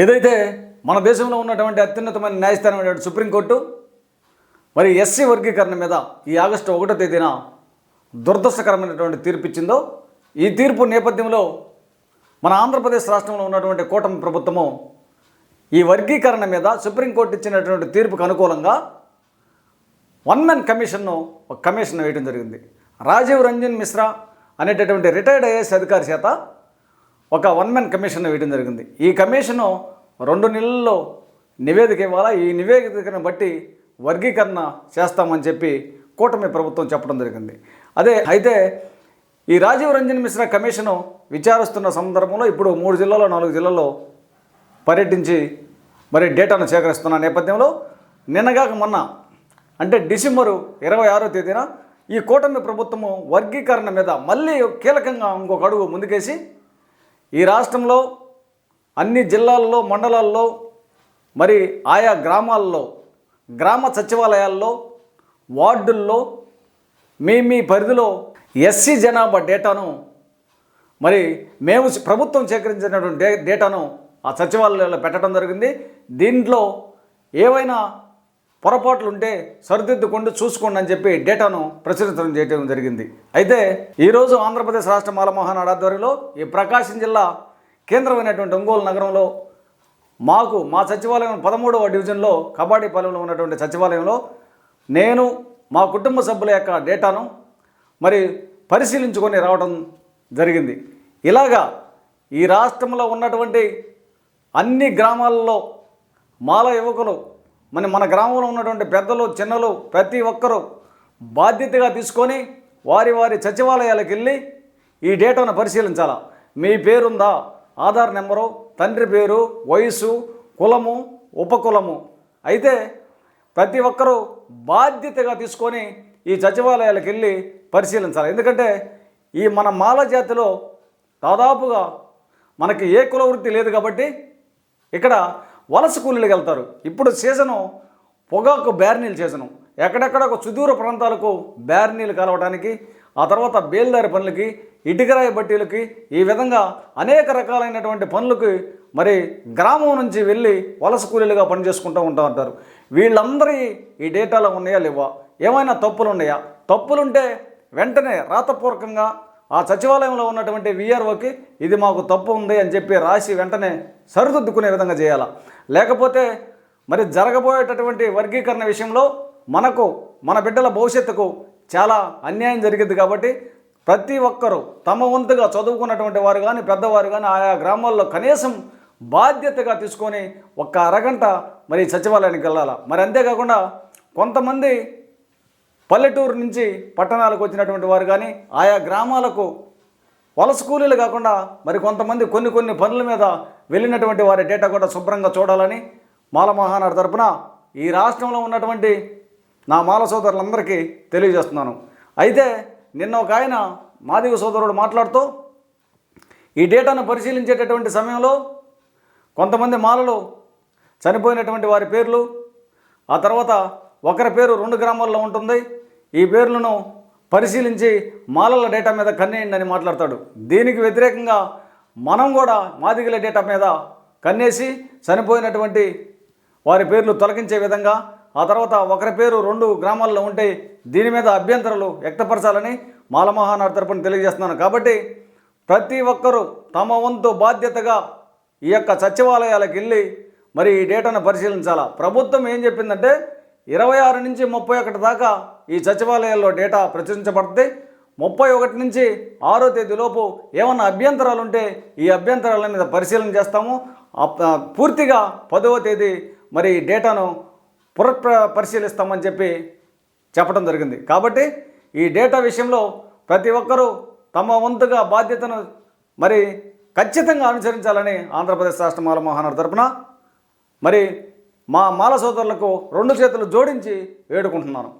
ఏదైతే మన దేశంలో ఉన్నటువంటి అత్యున్నతమైన న్యాయస్థానం సుప్రీంకోర్టు మరి ఎస్సీ వర్గీకరణ మీద ఈ ఆగస్టు ఒకటో తేదీన దురదృష్టకరమైనటువంటి తీర్పు ఇచ్చిందో ఈ తీర్పు నేపథ్యంలో మన ఆంధ్రప్రదేశ్ రాష్ట్రంలో ఉన్నటువంటి కూటమి ప్రభుత్వము ఈ వర్గీకరణ మీద సుప్రీంకోర్టు ఇచ్చినటువంటి తీర్పుకు అనుకూలంగా వన్ మ్యాన్ కమిషన్ను ఒక కమిషన్ వేయడం జరిగింది. రాజీవ్ రంజన్ మిశ్రా అనేటటువంటి రిటైర్డ్ ఐఏఎస్ అధికారి చేత ఒక వన్ మ్యాన్ కమిషన్ వేయడం జరిగింది. ఈ కమిషను రెండు నెలల్లో నివేదిక ఇవ్వాలా? ఈ నివేదికను బట్టి వర్గీకరణ చేస్తామని చెప్పి కూటమి ప్రభుత్వం చెప్పడం జరిగింది. అదే అయితే ఈ రాజీవ్ రంజన్ మిశ్రా కమిషను విచారిస్తున్న సందర్భంలో ఇప్పుడు మూడు జిల్లాలో నాలుగు జిల్లాల్లో పర్యటించి మరి డేటాను సేకరిస్తున్న నేపథ్యంలో నిన్నగాక మొన్న అంటే డిసెంబరు ఇరవై ఆరో తేదీన ఈ కూటమి ప్రభుత్వము వర్గీకరణ మీద మళ్ళీ కీలకంగా ఇంకొక అడుగు ముందుకేసి ఈ రాష్ట్రంలో అన్ని జిల్లాల్లో మండలాల్లో మరి ఆయా గ్రామాల్లో గ్రామ సచివాలయాల్లో వార్డుల్లో మీ మీ పరిధిలో ఎస్సీ జనాభా డేటాను మరి మేము ప్రభుత్వం సేకరించినటువంటి డే డేటాను ఆ సచివాలయాల్లో పెట్టడం జరిగింది. దీంట్లో ఏవైనా పొరపాట్లు ఉంటే సరిదిద్దుకోండి చూసుకోండి అని చెప్పి డేటాను ప్రచురించడం చేయడం జరిగింది. అయితే ఈరోజు ఆంధ్రప్రదేశ్ రాష్ట్ర మాలమోహన్ ఆధ్వర్యంలో ఈ ప్రకాశం జిల్లా కేంద్రమైనటువంటి ఒంగోలు నగరంలో మాకు మా సచివాలయం పదమూడవ డివిజన్లో కబాడీపాలెంలో ఉన్నటువంటి సచివాలయంలో నేను మా కుటుంబ సభ్యుల యొక్క డేటాను మరి పరిశీలించుకొని రావడం జరిగింది. ఇలాగా ఈ రాష్ట్రంలో ఉన్నటువంటి అన్ని గ్రామాల్లో మాల యువకులు మన మన గ్రామంలో ఉన్నటువంటి పెద్దలు చిన్నలు ప్రతి ఒక్కరూ బాధ్యతగా తీసుకొని వారి వారి సచివాలయాలకు వెళ్ళి ఈ డేటాను పరిశీలించాలా? మీ పేరుందా? ఆధార్ నెంబరు తండ్రి పేరు వయసు కులము ఉపకులము. అయితే ప్రతి ఒక్కరూ బాధ్యతగా తీసుకొని ఈ సచివాలయాలకు వెళ్ళి పరిశీలించాలి. ఎందుకంటే ఈ మన మాల జాతిలో దాదాపుగా మనకి ఏ కుల వృత్తి లేదు కాబట్టి ఇక్కడ వలస కూలీలకు వెళ్తారు. ఇప్పుడు సీజను పొగాకు బ్యార్నీలు సీజను. ఎక్కడెక్కడ ఒక సుదూర ప్రాంతాలకు బ్యార్నీలు కలవడానికి ఆ తర్వాత బేల్దారి పనులకి ఇటుకరాయి బట్టీలకి ఈ విధంగా అనేక రకాలైనటువంటి పనులకి మరి గ్రామం నుంచి వెళ్ళి వలస కూలీలుగా పనిచేసుకుంటూ ఉంటా ఉంటారు. వీళ్ళందరి ఈ డేటాలో ఉన్నాయా లేవా? ఏమైనా తప్పులు ఉన్నాయా? తప్పులుంటే వెంటనే రాతపూర్వకంగా ఆ సచివాలయంలో ఉన్నటువంటి విఆర్ఓకి ఇది మాకు తప్పు ఉంది అని చెప్పి రాసి వెంటనే సరిదిద్దుకునే విధంగా చేయాలా. లేకపోతే మరి జరగబోయేటటువంటి వర్గీకరణ విషయంలో మనకు మన బిడ్డల భవిష్యత్తుకు చాలా అన్యాయం జరిగింది కాబట్టి ప్రతి ఒక్కరూ తమ వంతుగా చదువుకున్నటువంటి వారు కానీ పెద్దవారు కానీ ఆయా గ్రామాల్లో కనీసం బాధ్యతగా తీసుకొని ఒక్క అరగంట మరి సచివాలయానికి వెళ్ళాలి. మరి అంతేకాకుండా కొంతమంది పల్లెటూరు నుంచి పట్టణాలకు వచ్చినటువంటి వారు కానీ ఆయా గ్రామాలకు వలస కూలీలు కాకుండా మరి కొంతమంది కొన్ని కొన్ని పనుల మీద వెళ్ళినటువంటి వారి డేటా కూడా శుభ్రంగా చూడాలని మాల మహానాడు తరపున ఈ రాష్ట్రంలో ఉన్నటువంటి నా మాల సోదరులందరికీ తెలియజేస్తున్నాను. అయితే నిన్న ఒక ఆయన మాదిగ సోదరుడు మాట్లాడుతూ ఈ డేటాను పరిశీలించేటటువంటి సమయంలో కొంతమంది మాలలు చనిపోయినటువంటి వారి పేర్లు ఆ తర్వాత ఒకరి పేరు రెండు గ్రామాల్లో ఉంటుంది ఈ పేర్లను పరిశీలించి మాలల డేటా మీద కన్నేయండి అని మాట్లాడతాడు. దీనికి వ్యతిరేకంగా మనం కూడా మాదిగల డేటా మీద కన్నేసి చనిపోయినటువంటి వారి పేర్లు తొలగించే విధంగా ఆ తర్వాత ఒకరి పేరు రెండు గ్రామాల్లో ఉంటే దీని మీద అభ్యంతరాలు వ్యక్తపరచాలని మాలమహానాడు తరపున తెలియజేస్తున్నాను. కాబట్టి ప్రతి ఒక్కరూ తమ వంతు బాధ్యతగా ఈ యొక్క సచివాలయాలకు వెళ్ళి మరి ఈ డేటాను పరిశీలించాలా? ప్రభుత్వం ఏం చెప్పిందంటే ఇరవై ఆరు నుంచి ముప్పై ఒకటి దాకా ఈ సచివాలయాల్లో డేటా ప్రచురించబడుతుంది. ముప్పై ఒకటి నుంచి ఆరో తేదీలోపు ఏమన్నా అభ్యంతరాలు ఉంటే ఈ అభ్యంతరాల మీద పరిశీలన చేస్తాము. పూర్తిగా పదవ తేదీ మరి డేటాను పునః పరిశీలిస్తామని చెప్పి చెప్పడం జరిగింది. కాబట్టి ఈ డేటా విషయంలో ప్రతి ఒక్కరూ తమ వంతుగా బాధ్యతను మరి ఖచ్చితంగా అనుసరించాలని ఆంధ్రప్రదేశ్ రాష్ట్ర మాల మహానాడు తరపున మరి మా మాల సోదరులకు రెండు చేతులు జోడించి వేడుకుంటున్నాను.